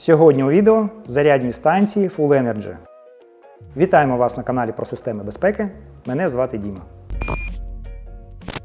Сьогодні у відео зарядні станції Full Energy. Вітаємо вас на каналі про системи безпеки. Мене звати Діма.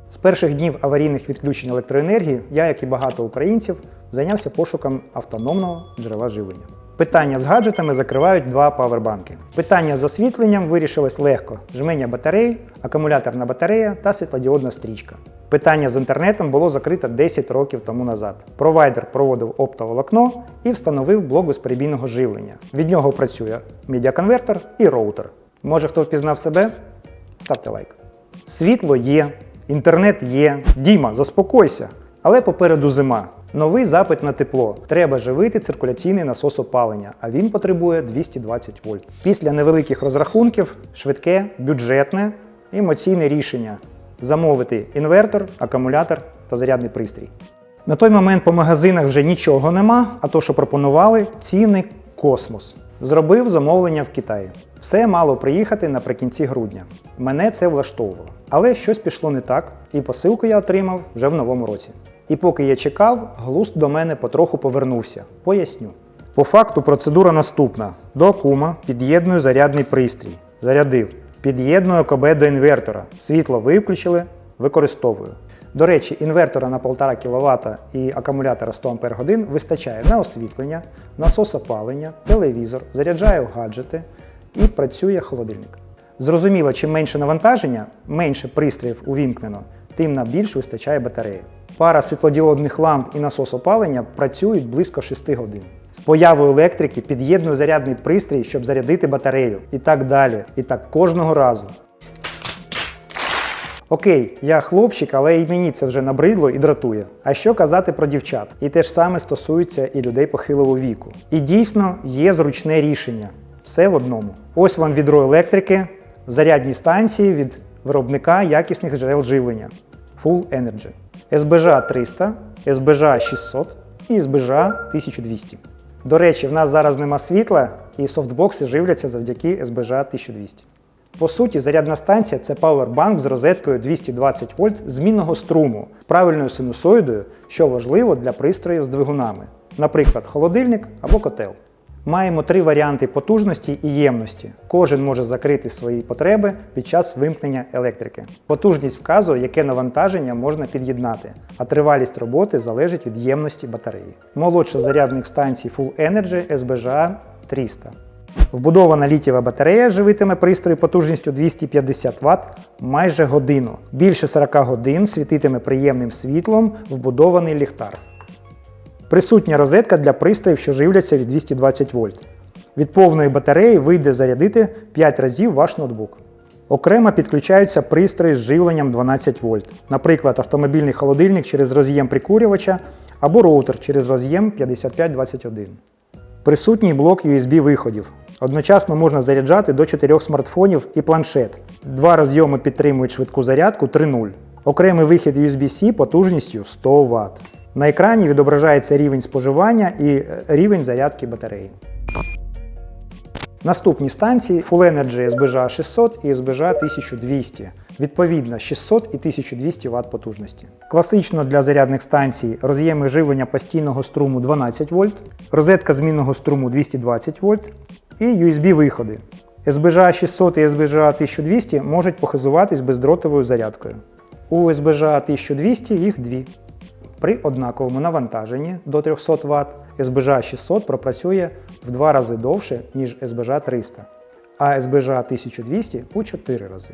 З перших днів аварійних відключень електроенергії я, як і багато українців, зайнявся пошуком автономного джерела живлення. Питання з гаджетами закривають два павербанки. Питання з освітленням вирішилось легко: жменя батарей, акумуляторна батарея та світлодіодна стрічка. Питання з інтернетом було закрито 10 років тому назад. Провайдер проводив оптоволокно і встановив блок безперебійного живлення. Від нього працює медіаконвертор і роутер. Може хто впізнав себе? Ставте лайк. Світло є, інтернет є. Діма, заспокойся. Але попереду зима. Новий запит на тепло. Треба живити циркуляційний насос опалення, а він потребує 220 вольт. Після невеликих розрахунків швидке, бюджетне, емоційне рішення замовити інвертор, акумулятор та зарядний пристрій. На той момент по магазинах вже нічого нема, а то, що пропонували, ціни космос. Зробив замовлення в Китаї. Все мало приїхати наприкінці грудня. Мене це влаштовувало. Але щось пішло не так, і посилку я отримав вже в новому році. І поки я чекав, глузд до мене потроху повернувся. Поясню. По факту процедура наступна: до кума під'єдную зарядний пристрій. Зарядив. Під'єдную ОКБ до інвертора. Світло виключили, використовую. До речі, інвертора на 1,5 кВт і акумулятора 100 Ах вистачає на освітлення, насос опалення, телевізор, заряджаю гаджети і працює холодильник. Зрозуміло, чим менше навантаження, менше пристроїв увімкнено, тим на більш вистачає батареї. Пара світлодіодних ламп і насос опалення працюють близько 6 годин. З появою електрики під'єдную зарядний пристрій, щоб зарядити батарею. І так далі. І так кожного разу. Окей, я хлопчик, але і мені це вже набридло і дратує. А що казати про дівчат? І те ж саме стосується і людей похилого віку. І дійсно є зручне рішення. Все в одному. Ось вам відро електрики, зарядні станції від виробника якісних джерел живлення Full Energy. СБЖ 300, СБЖ 600 і СБЖ 1200. До речі, в нас зараз нема світла, і софтбокси живляться завдяки СБЖ 1200. По суті, зарядна станція це павербанк з розеткою 220 вольт змінного струму правильною синусоїдою, що важливо для пристроїв з двигунами, наприклад, холодильник або котел. Маємо три варіанти потужності і ємності. Кожен може закрити свої потреби під час вимкнення електрики. Потужність вказує, яке навантаження можна під'єднати, а тривалість роботи залежить від ємності батареї. Молодша зарядних станцій Full Energy SBGA 300. Вбудована літієва батарея живитиме пристрій потужністю 250 Вт майже годину. Більше 40 годин світитиме приємним світлом вбудований ліхтар. Присутня розетка для пристроїв, що живляться від 220 вольт. Від повної батареї вийде зарядити 5 разів ваш ноутбук. Окремо підключаються пристрої з живленням 12 вольт, наприклад, автомобільний холодильник через роз'єм прикурювача або роутер через роз'єм 5521. Присутній блок USB виходів. Одночасно можна заряджати до 4 смартфонів і планшет. Два розйоми підтримують швидку зарядку 3.0. Окремий вихід USB-C потужністю 100 Вт. На екрані відображається рівень споживання і рівень зарядки батареї. Наступні станції Full Energy SBGA 600 і SBGA 1200. Відповідно 600 і 1200 Вт потужності. Класично для зарядних станцій роз'єми живлення постійного струму 12 вольт, розетка змінного струму 220 вольт і USB-виходи. SBGA 600 і SBGA 1200 можуть похизуватись бездротовою зарядкою. У SBGA 1200 їх дві. При однаковому навантаженні до 300 Вт SBGA 600 пропрацює в 2 рази довше, ніж SBGA 300, а SBGA 1200 у 4 рази.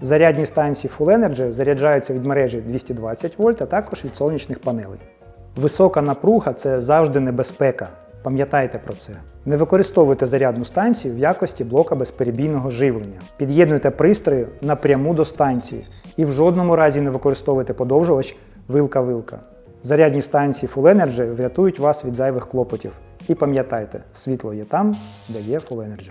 Зарядні станції Full Energy заряджаються від мережі 220 вольт, а також від сонячних панелей. Висока напруга це завжди небезпека. Пам'ятайте про це. Не використовуйте зарядну станцію в якості блока безперебійного живлення. Під'єднуйте пристрої напряму до станції і в жодному разі не використовуйте подовжувач вилка-вилка. Зарядні станції Full Energy врятують вас від зайвих клопотів. І пам'ятайте, світло є там, де є Full Energy.